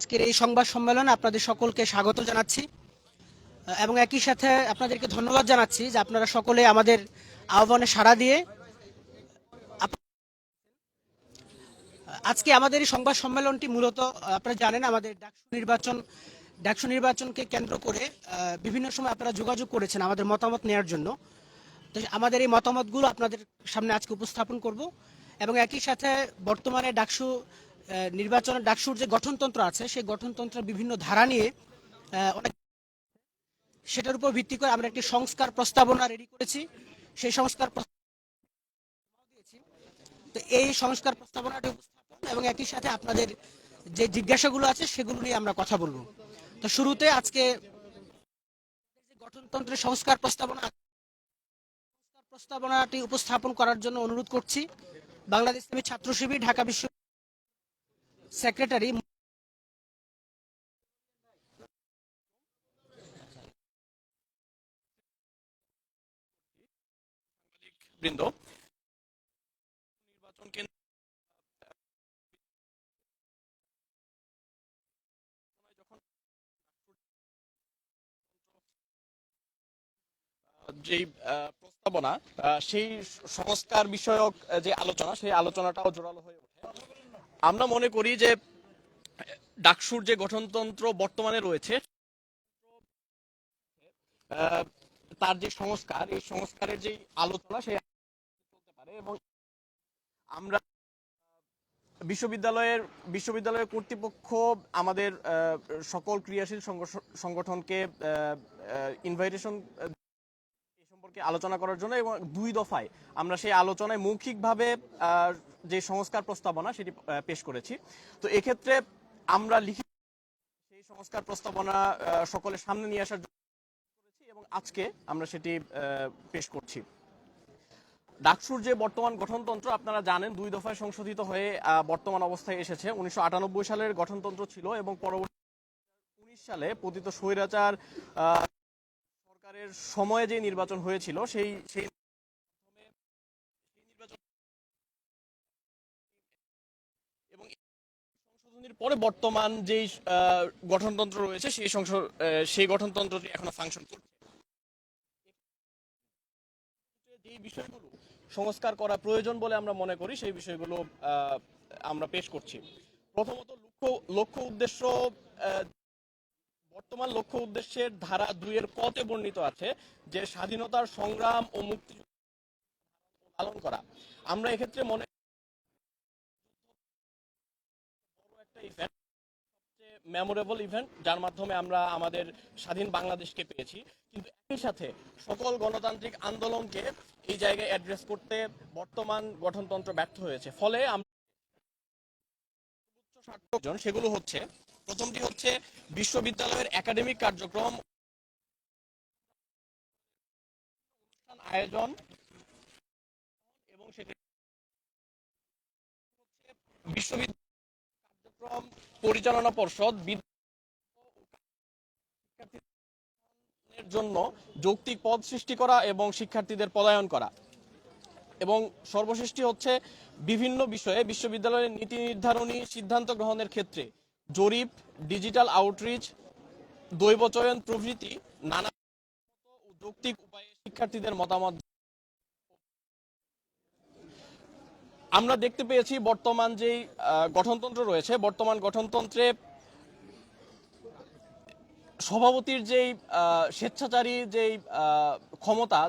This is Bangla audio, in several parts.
আজকের এই সংবাদ সম্মেলনে আপনাদের সকলকে স্বাগত জানাচ্ছি। এবং একই সাথে আপনাদেরকে ধন্যবাদ জানাচ্ছি যে আপনারা সকলে আমাদের আহ্বানে সাড়া দিয়ে আজকে আমাদের এই সংবাদ সম্মেলনটি মূলত, আপনারা জানেন, আমাদের ডাকসু নির্বাচন, ডাকসু নির্বাচনকে কেন্দ্র করে বিভিন্ন সময় আপনারা যোগাযোগ করেছেন আমাদের মতামত নেওয়ার জন্য। তো আমাদের এই মতামতগুলো আপনাদের সামনে আজকে উপস্থাপন করব। এবং একই সাথে বর্তমানে ডাকসু নির্বাচনের ডাকসুর যে গঠনতন্ত্র আছে, সেই গঠনতন্ত্রের বিভিন্ন ধারা নিয়ে অনেক সেটার উপর ভিত্তি করে আমরা একটি সংস্কার প্রস্তাবনা রেডি করেছি। সেই সংস্কার তো এই সংস্কার প্রস্তাবনাটি উপস্থাপন এবং একই সাথে আপনাদের যে জিজ্ঞাসাগুলো আছে, সেগুলো নিয়ে আমরা কথা বলব। তো শুরুতে আজকে গঠনতন্ত্রের সংস্কার প্রস্তাবনা প্রস্তাবনাটি উপস্থাপন করার জন্য অনুরোধ করছি। বাংলাদেশ ছাত্র শিবির, ঢাকা বিশ্ব সেক্রেটারি বৃন্দ নির্বাচন আহ, প্রস্তাবনা সেই সংস্কার বিষয়ক যে আলোচনা সেই আলোচনাটাও জোরালো হয়ে ওঠে। আমরা মনে করি যে ডাকসুর যে গঠনতন্ত্র বর্তমানে রয়েছে তার যে সংস্কার, এই সংস্কারের যে আলোচনা সেই চলতে পারে এবং আমরা বিশ্ববিদ্যালয়ের বিশ্ববিদ্যালয়ের কর্তৃপক্ষ আমাদের সকল ক্রিয়াশীল সংগঠন- সংগঠনকে ইনভাইটেশন আলোচনা করার জন্য এবং দুই দফায় আমরা সেই আলোচনায় মৌখিকভাবে যে সংস্কার প্রস্তাবনা সেটি পেশ করেছি। তো এক্ষেত্রে আমরা লিখিত সেই সংস্কার প্রস্তাবনা সকলের সামনে নিয়ে আসার এবং আজকে আমরা সেটি পেশ করছি। ডাকসুর যে বর্তমান গঠনতন্ত্র, আপনারা জানেন দুই দফায় সংশোধিত হয়ে বর্তমান অবস্থায় এসেছে। উনিশশো আটানব্বই সালের গঠনতন্ত্র ছিল এবং পরবর্তী উনিশ সালে পতিত স্বৈরাচার সরকারের সময়ে যে নির্বাচন হয়েছিল, সেই সেই পরে বর্তমান যেই গঠনতন্ত্র রয়েছে, সেই সংসদ সেই গঠনতন্ত্রটি এখনও ফাংশন করছে। যে বিষয়গুলো সংস্কার করা প্রয়োজন বলে আমরা মনে করি, সেই বিষয়গুলো আমরা পেশ করছি। প্রথমত লক্ষ্য লক্ষ্য উদ্দেশ্য বর্তমান লক্ষ্য উদ্দেশ্যের ধারা দুইয়ের কতে বর্ণিত আছে যে স্বাধীনতার সংগ্রাম ও মুক্তি পালন করা। আমরা এক্ষেত্রে মনে মেমোরেবল ইভেন্ট যার মাধ্যমে আমরা আমাদের স্বাধীন বাংলাদেশকে পেয়েছি। কিন্তু একই সাথে সকল গণতান্ত্রিক আন্দোলনকে এই জায়গায় অ্যাড্রেস করতে বর্তমান গঠনতন্ত্র ব্যর্থ হয়েছে। ফলে আমরা সেগুলো হচ্ছে প্রথমটি হচ্ছে বিশ্ববিদ্যালয়ের একাডেমিক কার্যক্রম আয়োজন এবং সেটি বিশ্ববিদ্যালয় কার্যক্রম পরিচালনা পর্ষদ শিক্ষার্থীদের জন্য যৌক্তিক পদ সৃষ্টি করা এবং শিক্ষার্থীদের পদায়ন করা। এবং সর্বশেষটি হচ্ছে বিভিন্ন বিষয়ে বিশ্ববিদ্যালয়ের নীতি নির্ধারণী সিদ্ধান্ত গ্রহণের ক্ষেত্রে জরিপ ডিজিটাল আউটরিচ দৈব চয়ন প্রভৃতি, নানা যৌক্তিক উপায়ে শিক্ষার্থীদের মতামত। আমরা দেখতে পেয়েছি বর্তমান যেই গঠনতন্ত্র রয়েছে, বর্তমান গঠনতন্ত্রে সভাপতির যেই স্বেচ্ছাচারী যেই ক্ষমতা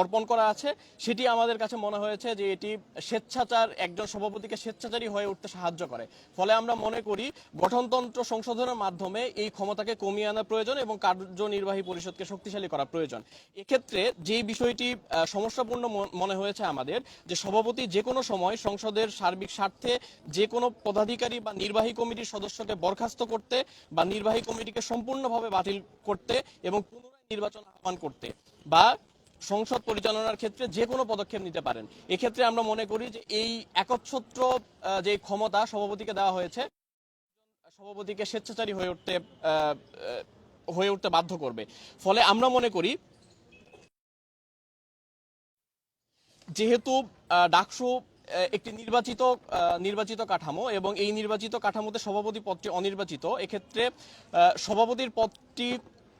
অর্পণ করা আছে, সেটি আমাদের কাছে মনে হয়েছে যে এটি স্বেচ্ছাচার, একজন সভাপতিকে স্বেচ্ছাচারী হয়ে উঠতে সাহায্য করে। ফলে আমরা মনে করি গঠনতন্ত্র সংশোধনের মাধ্যমে এই ক্ষমতাকে কমিয়ে আনা প্রয়োজন এবং কার্যনির্বাহী পরিষদকে শক্তিশালী করা প্রয়োজন। এক্ষেত্রে যেই বিষয়টি সমস্যাপূর্ণ মনে হয়েছে আমাদের, যে সভাপতি যে কোনো সময় সংসদের সার্বিক স্বার্থে যে কোনো পদাধিকারী বা নির্বাহী কমিটির সদস্যকে বরখাস্ত করতে বা নির্বাহী কমিটিকে সম্পূর্ণভাবে বাতিল করতে এবং নির্বাচন আহ্বান করতে বা সংসদ পরিচালনার ক্ষেত্রে যে কোনো পদক্ষেপ নিতে পারেন। এক্ষেত্রে আমরা মনে করি যে এই একচ্ছত্র যে ক্ষমতা সভাপতিকে দেওয়া হয়েছে, সভাপতিকে স্বেচ্ছাচারী হয়ে উঠতে হয়ে উঠতে বাধ্য করবে। ফলে আমরা মনে করি যেহেতু ডাকসু একটি নির্বাচিত নির্বাচিত কাঠামো এবং এই নির্বাচিত কাঠামোতে সভাপতি পদটি অনির্বাচিত, এক্ষেত্রে সভাপতির পদটি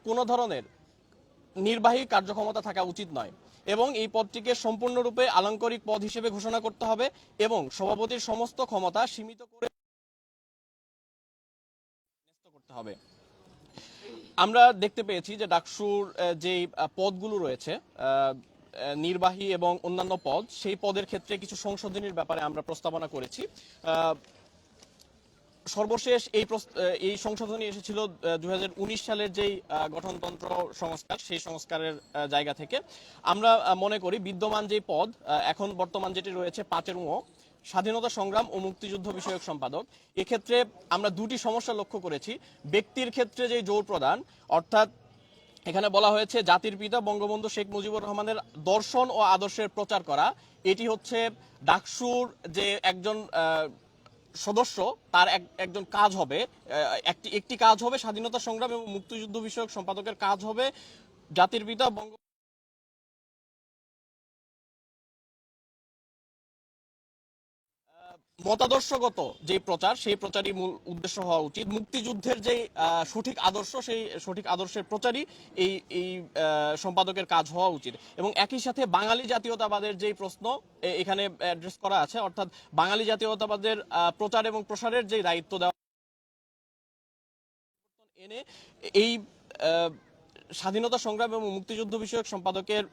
কোনো ধরনের নির্বাহী কার্যক্ষমতা থাকা উচিত নয় এবং এই পদটিকে সম্পূর্ণরূপে আলংকারিক পদ হিসেবে ঘোষণা করতে হবে এবং সভাপতির সমস্ত ক্ষমতা সীমিত করে করতে হবে। আমরা দেখতে পেয়েছি যে ডাকসুর যে পদগুলো রয়েছে নির্বাহী এবং অন্যান্য পদ, সেই পদের ক্ষেত্রে কিছু সংশোধনীর ব্যাপারে আমরা প্রস্তাবনা করেছি। সর্বশেষ এই এই সংশোধনী এসেছিল দু হাজার উনিশ সালের যেই গঠনতন্ত্র সংস্কার, সেই সংস্কারের জায়গা থেকে। আমরা মনে করি বিদ্যমান যে পদ এখন বর্তমান যেটি রয়েছে পাঁচের ও স্বাধীনতা সংগ্রাম ও মুক্তিযুদ্ধ বিষয়ক সম্পাদক। এক্ষেত্রে আমরা দুটি সমস্যা লক্ষ্য করেছি। ব্যক্তির ক্ষেত্রে যে জোর প্রদান, অর্থাৎ এখানে বলা হয়েছে জাতির পিতা বঙ্গবন্ধু শেখ মুজিবুর রহমানের দর্শন ও আদর্শের প্রচার করা। এটি হচ্ছে ডাকসুর যে একজন সদস্য, তার এক- একজন কাজ হবে। একটি একটি কাজ হবে স্বাধীনতা সংগ্রাম এবং মুক্তিযুদ্ধ বিষয়ক সম্পাদকের কাজ হবে। জাতির পিতা বঙ্গ মতাদর্শগত যে প্রচার, সেই প্রচারই মূল উদ্দেশ্য হওয়া উচিত। মুক্তিযুদ্ধের যে সঠিক আদর্শ, সেই সঠিক আদর্শের প্রচারই এই এই সম্পাদকের কাজ হওয়া উচিত। এবং একই সাথে বাঙালি জাতীয়তাবাদের যে প্রশ্ন এখানে অ্যাড্রেস করা আছে, অর্থাৎ বাঙালি জাতীয়তাবাদের প্রচার এবং প্রসারের যে দায়িত্ব দেওয়া এনে এই স্বাধীনতা সংগ্রাম এবং মুক্তিযুদ্ধ বিষয়ক সম্পাদকের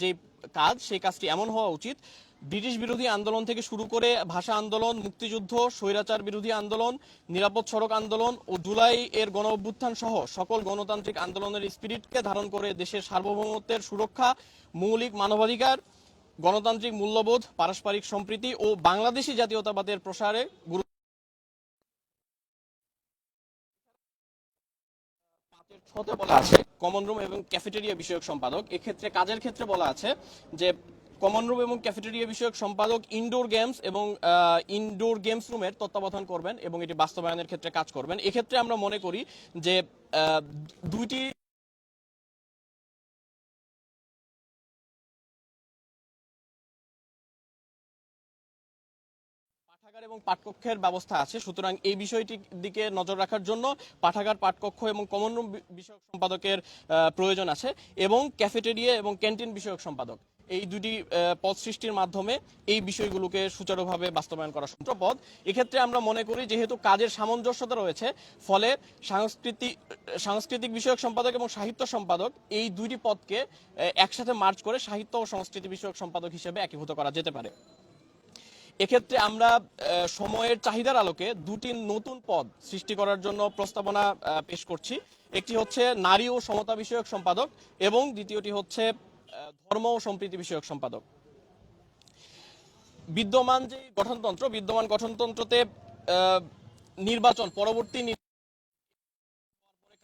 যে কাজ, সেই কাজটি এমন হওয়া উচিত। ব্রিটিশ বিরোধী আন্দোলন থেকে শুরু করে ভাষা আন্দোলন, মুক্তিযুদ্ধ, স্বৈরাচার বিরোধী আন্দোলন, নিরাপদ সড়ক আন্দোলন ও জুলাই এর গণ অভ্যুত্থান সহ সকল গণতান্ত্রিক আন্দোলনের স্পিরিটকে ধারণ করে দেশের সার্বভৌমত্বের সুরক্ষা, মৌলিক মানবাধিকার, গণতান্ত্রিক মূল্যবোধ, পারস্পরিক সম্প্রীতি ও বাংলাদেশি জাতীয়তাবাদের প্রসারে গুরুত্ব ছতে বলা আছে কমন রুম এবং ক্যাফেটেরিয়া বিষয়ক সম্পাদক। এক্ষেত্রে কাজের ক্ষেত্রে বলা আছে যে কমন রুম এবং ক্যাফেটেরিয়া বিষয়ক সম্পাদক ইনডোর গেমস এবং ইনডোর গেমস রুমের তত্ত্বাবধান করবেন এবং এটি বাস্তবায়নের ক্ষেত্রে কাজ করবেন। এক্ষেত্রে আমরা মনে করি যে দুইটি এবং পাঠকক্ষের ব্যবস্থা আছে। সুতরাং এই বিষয়টির দিকে নজর রাখার জন্য পাঠাগার, পাঠকক্ষ এবং কমন রুম বিষয়ক সম্পাদকের প্রয়োজন আছে এবং ক্যাফেটেরিয়া এবং ক্যান্টিন বিষয়ক সম্পাদক। এই দুটি পদ সৃষ্টির মাধ্যমে এই বিষয়গুলোকে সুচারুভাবে বাস্তবায়ন করা সম্ভব। পদ, এক্ষেত্রে আমরা মনে করি যেহেতু কাজের সামঞ্জস্যতা রয়েছে, ফলে সাংস্কৃতিক সাংস্কৃতিক বিষয়ক সম্পাদক এবং সাহিত্য সম্পাদক এই দুইটি পদকে একসাথে মার্চ করে সাহিত্য ও সংস্কৃতি বিষয়ক সম্পাদক হিসেবে একীভূত করা যেতে পারে। এক্ষেত্রে আমরা সময়ের চাহিদার আলোকে দুটি নতুন পদ সৃষ্টি করার জন্য প্রস্তাবনা পেশ করছি। একটি হচ্ছে নারী ও সমতা বিষয়ক সম্পাদক এবং দ্বিতীয়টি হচ্ছে ধর্ম ও সম্প্রীতি বিষয়ক সম্পাদক। বিদ্যমান যে গঠনতন্ত্র, বিদ্যমান গঠনতন্ত্রতে নির্বাচন, পরবর্তী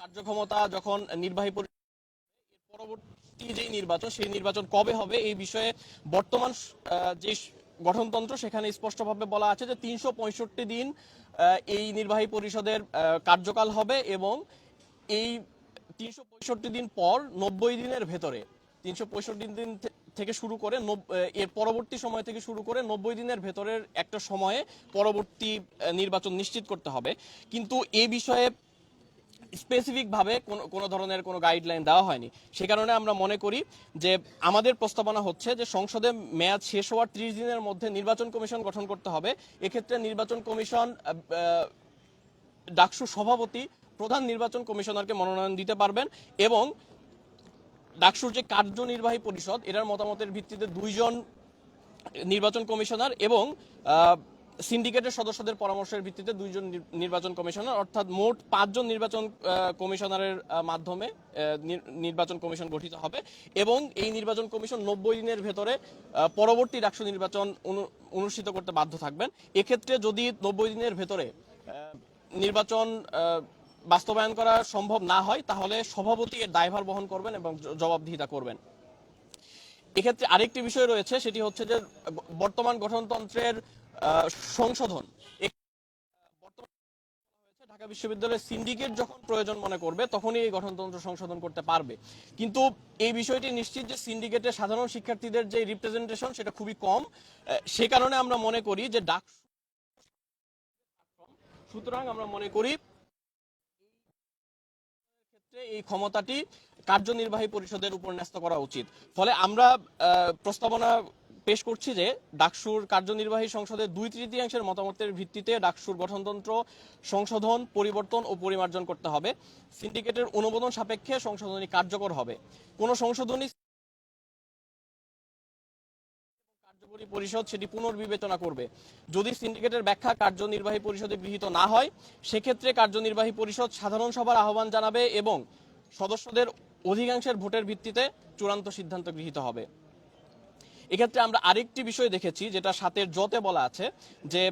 কার্যক্ষমতা যখন নির্বাহী পরবর্তী যে নির্বাচন, সেই নির্বাচন কবে হবে এই বিষয়ে বর্তমান যে গঠনতন্ত্র, সেখানে স্পষ্টভাবে বলা আছে যে তিনশো পঁয়ষট্টি দিন এই নির্বাহী পরিষদের কার্যকাল হবে এবং এই তিনশো পঁয়ষট্টি দিন পর নব্বই দিনের ভেতরে, তিনশো পঁয়ষট্টি দিন থেকে শুরু করে এর পরবর্তী সময় থেকে শুরু করে নব্বই দিনের ভেতরের একটা সময়ে পরবর্তী নির্বাচন নিশ্চিত করতে হবে। কিন্তু এ বিষয়ে স্পেসিফিক ভাবে কোনো কোনো ধরনের কোনো গাইডলাইন দেওয়া হয়নি। সে কারণে আমরা মনে করি যে আমাদের প্রস্তাবনা হচ্ছে যে সংসদে মেয়াদ শেষ হওয়ার ত্রিশ দিনের মধ্যে নির্বাচন কমিশন গঠন করতে হবে। এক্ষেত্রে নির্বাচন কমিশন ডাকসু সভাপতি প্রধান নির্বাচন কমিশনারকে মনোনয়ন দিতে পারবেন এবং ডাকসুর যে কার্যনির্বাহী পরিষদ, এটার মতামতের ভিত্তিতে দুইজন নির্বাচন কমিশনার এবং সিন্ডিকেটের সদস্যদের পরামর্শের ভিত্তিতে দুইজন নির- নির্বাচন কমিশনার, অর্থাৎ মোট পাঁচজন নির্বাচন কমিশনারের মাধ্যমে নির্বাচন কমিশন গঠিত হবে এবং এই নির্বাচন কমিশন নব্বই দিনের ভেতরে পরবর্তী রাষ্ট্র নির্বাচন অনু- অনুষ্ঠিত করতে বাধ্য থাকবেন। এক্ষেত্রে যদি নব্বই দিনের ভেতরে নির্বাচন বাস্তবায়ন করা সম্ভব না হয়, তাহলে সভাপতি এর দায়ভার বহন করবেন এবং জবাবদিহিতা করবেন। এক্ষেত্রে আরেকটি বিষয় রয়েছে, সেটি হচ্ছে যে বর্তমান গঠনতন্ত্রের সংশোধন। ঢাকা বিশ্ববিদ্যালয়ের সিন্ডিকেট যখন প্রয়োজন মনে করবে, তখনই এই গঠনতন্ত্র সংশোধন করতে পারবে। কিন্তু এই বিষয়টি নিশ্চিত যে সিন্ডিকেটের সাধারণ শিক্ষার্থীদের যে রিপ্রেজেন্টেশন সেটা খুবই কম। সে কারণে আমরা মনে করি যে ডাক সুতরাং আমরা মনে করি ক্ষেত্রে এই ক্ষমতাটি কার্যনির্বাহী পরিষদের উপর ন্যস্ত করা উচিত। ফলে আমরা প্রস্তাবনা পেশ করছি যে ডাকসুর কার্যনির্বাহী সংসদের দুই তৃতীয়াংশের মতামতের ভিত্তিতে ডাকসুর গঠনতন্ত্র সংশোধন, পরিবর্তন ও পরিমার্জন করতে হবে। সিন্ডিকেটের অনুমোদন সাপেক্ষে সংশোধনী কার্যকর হবে। কোনো সংশোধনী কার্যকরী পরিষদ সেটি পুনর্বিবেচনা করবে। যদি সিন্ডিকেটের ব্যাখ্যা কার্যনির্বাহী পরিষদে গৃহীত না হয়, সেক্ষেত্রে কার্যনির্বাহী পরিষদ সাধারণ সভার আহ্বান জানাবে এবং সদস্যদের অধিকাংশের ভোটের ভিত্তিতে চূড়ান্ত সিদ্ধান্ত গৃহীত হবে। এক্ষেত্রে আমরা আরেকটি বিষয় দেখেছি, যেটা সাতের জতে বলা আছে, যে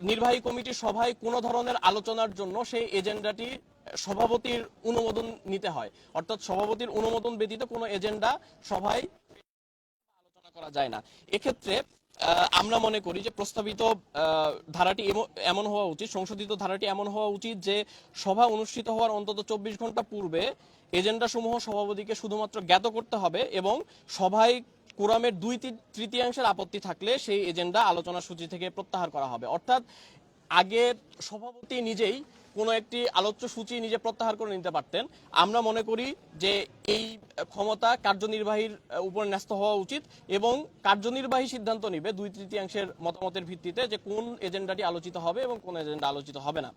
নির্বাহী কমিটির সভায় কোনো ধরনের আলোচনার জন্য সেই এজেন্ডাটি সভাপতির অনুমোদন নিতে হয়। অর্থাৎ সভাপতির অনুমোদন ব্যতীত কোনো এজেন্ডা সভায় আলোচনা করা যায় না। এক্ষেত্রে আমরা মনে করি যে প্রস্তাবিত ধারাটি এমন- হওয়া উচিত, সংশোধিত ধারাটি এমন হওয়া উচিত যে সভা অনুষ্ঠিত হওয়ার অন্তত চব্বিশ ঘণ্টা পূর্বে এজেন্ডা সমূহ সভাপতিকে শুধুমাত্র জ্ঞাত করতে হবে এবং সভায় কোরামের দুই তৃতীয়াংশের আপত্তি থাকলে সেই এজেন্ডা আলোচনা সূচি থেকে প্রত্যাহার করা হবে। অর্থাৎ আগে সভাপতি নিজেই কোনো একটি আলোচ্য সূচি নিজে প্রত্যাহার করে নিতে পারতেন। আমরা মনে করি যে এই ক্ষমতা কার্যনির্বাহীর উপর ন্যস্ত হওয়া উচিত এবং কার্যনির্বাহী সিদ্ধান্ত নিবে দুই তৃতীয়াংশের মতামতের ভিত্তিতে যে কোন এজেন্ডাটি আলোচিত হবে এবং কোন এজেন্ডা আলোচিত হবে না।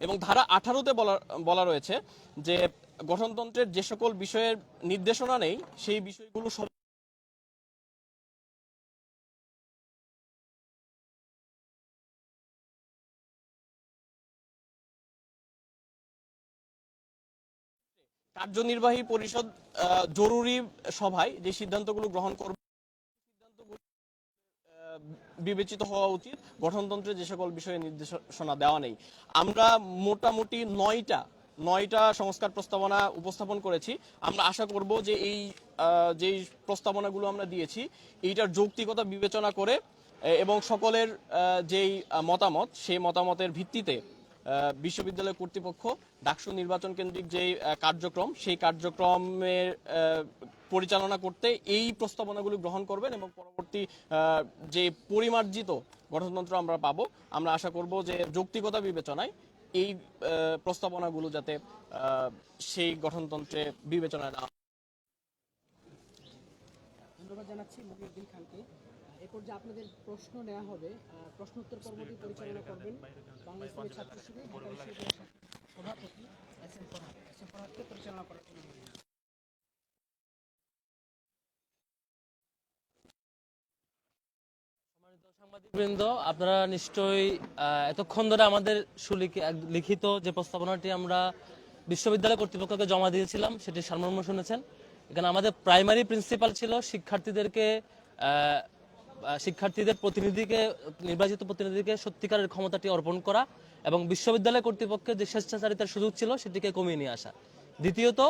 এবং ধারা আঠারোতে বলা বলা রয়েছে যে গঠনতন্ত্রের যে সকল বিষয়ের নির্দেশনা নেই, সেই বিষয়গুলো কার্যনির্বাহী পরিষদ জরুরি সভায় যে সিদ্ধান্তগুলো গ্রহণ করবে বিবেচিত হওয়া উচিত। গঠনতন্ত্রে যে সকল বিষয়ে নির্দেশনা দেওয়া নেই। আমরা মোটামুটি নয়টা নয়টা সংস্কার প্রস্তাবনা উপস্থাপন করেছি। আমরা আশা করব যে এই যেই প্রস্তাবনাগুলো আমরা দিয়েছি, এইটার যৌক্তিকতা বিবেচনা করে এবং সকলের যেই মতামত, সেই মতামতের ভিত্তিতে বিশ্ববিদ্যালয় কর্তৃপক্ষ ডাকসু নির্বাচন কেন্দ্রিক যে কার্যক্রম, সেই কার্যক্রমের পরিচালনা করতে এই প্রস্তাবনাগুলি গ্রহণ করবেন এবং পরবর্তী যে পরিমার্জিত গঠনতন্ত্র আমরা পাবো, আমরা আশা করব যে যৌক্তিকতা বিবেচনায় এই প্রস্তাবনাগুলো যাতে সেই গঠনতন্ত্রে বিবেচনায় নেওয়া হয়। ধন্যবাদ জানাচ্ছি খানকে এরপর যে আপনাদের প্রশ্ন নেওয়া হবে আহ, প্রশ্ন উত্তর পর্বটি পরিচালনা করবেন বাংলাদেশ থেকে ছাত্র শিবির ঢাকা বিশ্ববিদ্যালয়ের সভাপতি S M Farhad S M ফরহাদকে পরিচালনা করার জন্য সম্মানিত সাংবাদিকবৃন্দ আপনারা নিশ্চয়ই এতক্ষণ ধরে আমাদের সুলিখি- লিখিত যে প্রস্তাবনাটি আমরা বিশ্ববিদ্যালয় কর্তৃপক্ষকে জমা দিয়েছিলাম সেটি সারমর্ম শুনেছেন। এখানে আমাদের প্রাইমারি প্রিন্সিপাল ছিল শিক্ষার্থীদেরকে শিক্ষার্থীদের প্রতিনিধিকে, নির্বাচিত প্রতিনিধিকে সত্যিকারের ক্ষমতাটি অর্পণ করা এবং বিশ্ববিদ্যালয় কর্তৃপক্ষের যে স্বেচ্ছাচারিতার সুযোগ ছিল, সেটিকে কমিয়ে নিয়ে আসা। দ্বিতীয়ত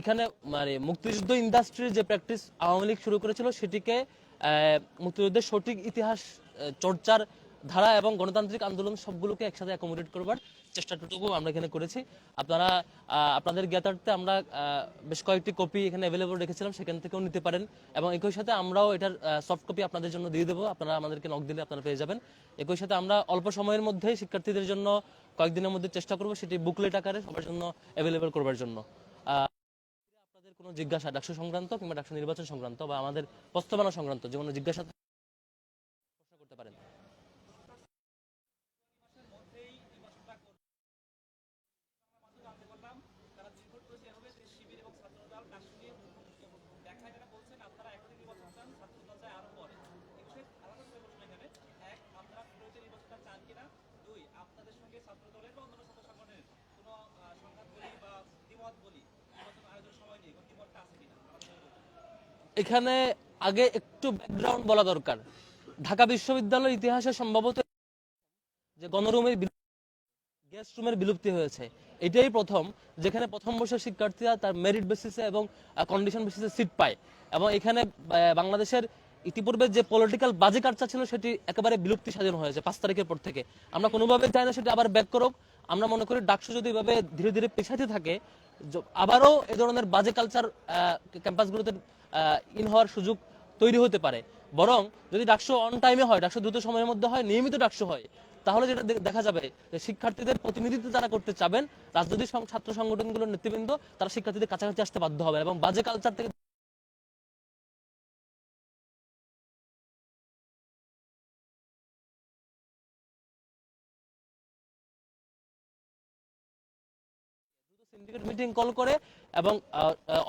এখানে মানে মুক্তিযুদ্ধ ইন্ডাস্ট্রির যে প্র্যাকটিস আওয়ামী লীগ শুরু করেছিল, সেটিকে মুক্তিযুদ্ধের সঠিক ইতিহাস চর্চার ধারা এবং গণতান্ত্রিক আন্দোলন সবগুলোকে একসাথে অ্যাকোমোডেট করবার চেষ্টাটুকু আমরা এখানে করেছি। আপনারা আপনাদের জ্ঞাতার্থে আমরা বেশ কয়েকটি কপি এখানে অ্যাভেলেবল রেখেছিলাম, সেখান থেকেও নিতে পারেন এবং একই সাথে আমরাও এটার সফট কপি আপনাদের জন্য দিয়ে দেবো। আপনারা আমাদেরকে নক দিলে আপনারা পেয়ে যাবেন। একই সাথে আমরা অল্প সময়ের মধ্যে শিক্ষার্থীদের জন্য কয়েকদিনের মধ্যে চেষ্টা করব সেটি বুকলেট আকারে সবার জন্য অ্যাভেলেবল করবার জন্য। আপনাদের কোনো জিজ্ঞাসা, ডাকসু সংক্রান্ত কিংবা ডাকসু নির্বাচন সংক্রান্ত বা আমাদের প্রস্তাবনা সংক্রান্ত যে কোনো জিজ্ঞাসা থাকলে প্রশ্ন করতে পারেন এখানে আগে একটু ব্যাকগ্রাউন্ড বলা দরকার। ঢাকা বিশ্ববিদ্যালয়ের ইতিহাসে সম্ভবত যে গণরুমের গেস্ট রুমের বিলুপ্তি হয়েছে। এটাই প্রথম, যেখানে প্রথম বর্ষের শিক্ষার্থীরা তার মেরিট বেসিসে এবং কন্ডিশন বেসিসে সিট পায়। এবং এখানে বাংলাদেশের ইতিপূর্বে যে পলিটিক্যাল বাজে কার্চা ছিল, সেটি একেবারে বিলুপ্তি সাজানো হয়েছে পাঁচ তারিখের পর থেকে। আমরা কোনোভাবে চাই না সেটি আবার ব্যাক করুক। আমরা মনে করি ডাকসু যদি এভাবে ধীরে ধীরে পেছাতে থাকে আবারও এ ধরনের বাজে কালচার ক্যাম্পাসগুলোতে ইন হওয়ার সুযোগ তৈরি হতে পারে। বরং যদি ডাকশো অন টাইমে হয় ডাকশো দ্রুত সময়ের মধ্যে হয়, নিয়মিত ডাকশো হয়, তাহলে যেটা দেখা যাবে যে শিক্ষার্থীদের প্রতিনিধিত্ব তারা করতে চাবেন। রাজনৈতিক ছাত্র সংগঠনগুলোর নেতৃবৃন্দ তারা শিক্ষার্থীদের কাছাকাছি আসতে বাধ্য হবে এবং বাজে কালচার থেকে সিন্ডিকেট মিটিং কল করে এবং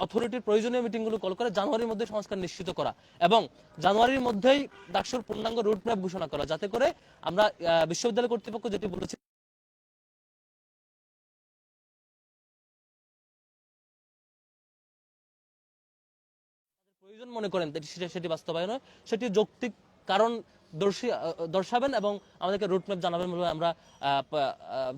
অথরিটির প্রয়োজনীয় মিটিংগুলো কল করে, জানুয়ারির মধ্যে সংস্কার নিশ্চিত করা এবং জানুয়ারির মধ্যেই ডাকসুর পূর্ণাঙ্গ রুট ম্যাপ ঘোষণা করা, যাতে করে আমরা বিশ্ববিদ্যালয় কর্তৃপক্ষ যেটি বলেছি প্রয়োজন মনে করেন সেটি বাস্তবায়ন হয়। সেটি যৌক্তিক কারণ দর্শাবেন এবং আমাদেরকে রুটম্যাপ জানাবেন বলে আমরা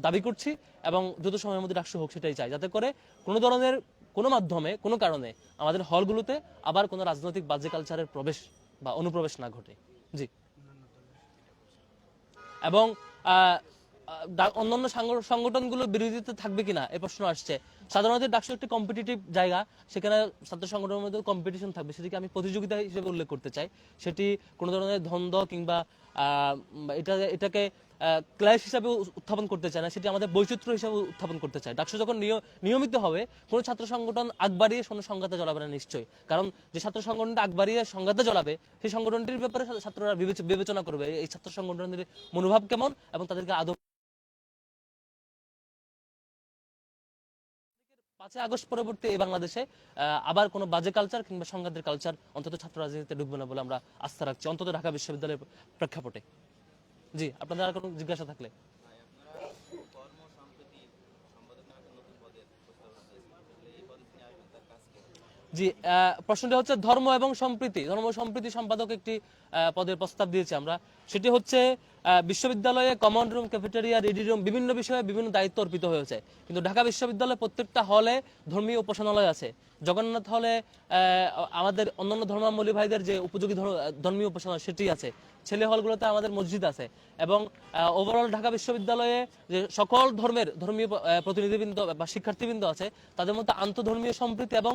দাবি করছি এবং দ্রুত সময়ের মধ্যে ডাকসু হোক সেটাই চাই। যাতে করে কোনো ধরনের, কোনো মাধ্যমে, কোনো কারণে আমাদের হলগুলোতে আবার কোনো রাজনৈতিক বাজে কালচারের প্রবেশ বা অনুপ্রবেশ না ঘটে। জি। এবং অন্যান্য বিরোধিতা থাকবে কিনা? এই প্রশ্ন আসছে। সাধারণত ডাকসু একটি কম্পিটিটিভ জায়গা। সেখানে ছাত্র সংগঠনের মধ্যে কম্পিটিশন থাকবে। সেটিকে আমি প্রতিযোগিতা হিসেবে উল্লেখ করতে চাই। সেটি কোনো ধরনের কিংবা এটা, এটাকে ক্লাস হিসাবে উত্থাপন করতে চায় না। সেটি আমাদের বৈচিত্র্য হিসাবে উত্থাপন করতে চায়। ডাকসু যখন নিয়- নিয়মিত হবে, কোনো ছাত্র সংগঠন আগ বাড়িয়ে কোনো সংঘাতে জড়াবে না নিশ্চয়ই। কারণ যে ছাত্র সংগঠনটা আগ বাড়িয়ে সংঘাতে জড়াবে, সেই সংগঠনটির ব্যাপারে ছাত্ররা বিবেচনা করবে। এই ছাত্র সংগঠনের মনোভাব কেমন এবং তাদেরকে আদৌ পাঁচই আগস্ট পরবর্তী এই বাংলাদেশে আবার কোনো বাজে কালচার কিংবা সংঘাতের কালচার অন্তত ছাত্র রাজনীতিতে ঢুকবে না বলে আমরা আস্থা রাখছি, অন্তত ঢাকা বিশ্ববিদ্যালয়ের প্রেক্ষাপটে। জি, আপনাদের আর কোনো জিজ্ঞাসা থাকলে? জি প্রশ্নটা হচ্ছে ধর্ম এবং সম্প্রীতি। ধর্ম সম্প্রীতি সম্পাদক একটি পদের প্রস্তাব দিয়েছে আমরা। সেটি হচ্ছে বিশ্ববিদ্যালয়ে common room cafeteria ready room বিভিন্ন বিষয়ে বিভিন্ন দায়িত্ব অর্পিত হয়েছে। কিন্তু ঢাকা বিশ্ববিদ্যালয়ে প্রত্যেকটা হলে ধর্মীয় উপাসনালয় আছে। জগন্নাথ হলে আমাদের অন্যান্য ধর্মাবলী ভাইদের যে উপযোগী ধর্মীয় উপাসনালয় সেটি আছে। ছেলে হলগুলোতে আমাদের মসজিদ আছে এবং ওভারঅল ঢাকা বিশ্ববিদ্যালয়ে যে সকল ধর্মের ধর্মীয় প্রতিনিধিবৃন্দ বা শিক্ষার্থীবৃন্দ আছে, তাদের মধ্যে আন্তধর্মীয় সম্প্রীতি এবং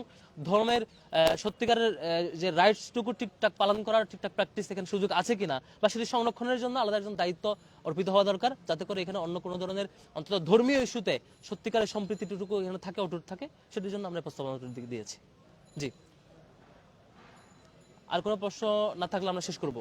ধর্মের সত্যিকারের যে রাইটসটুকু ঠিকঠাক পালন করার ঠিকঠাক প্র্যাকটিস এখানে সুযোগ আছে কিনা বা সেটি সংরক্ষণের জন্য আলাদা একজন দায়িত্ব অর্পিত হওয়া দরকার, যাতে করে এখানে অন্য কোনো ধরনের অন্তত ধর্মীয় ইস্যুতে সত্যিকারের সম্প্রীতিটুকু এখানে থাকে, অটুট থাকে, সেটির জন্য আমরা প্রস্তাবনা দিক দিয়েছি। জি। আর কোনো প্রশ্ন না থাকলে আমরা শেষ করব।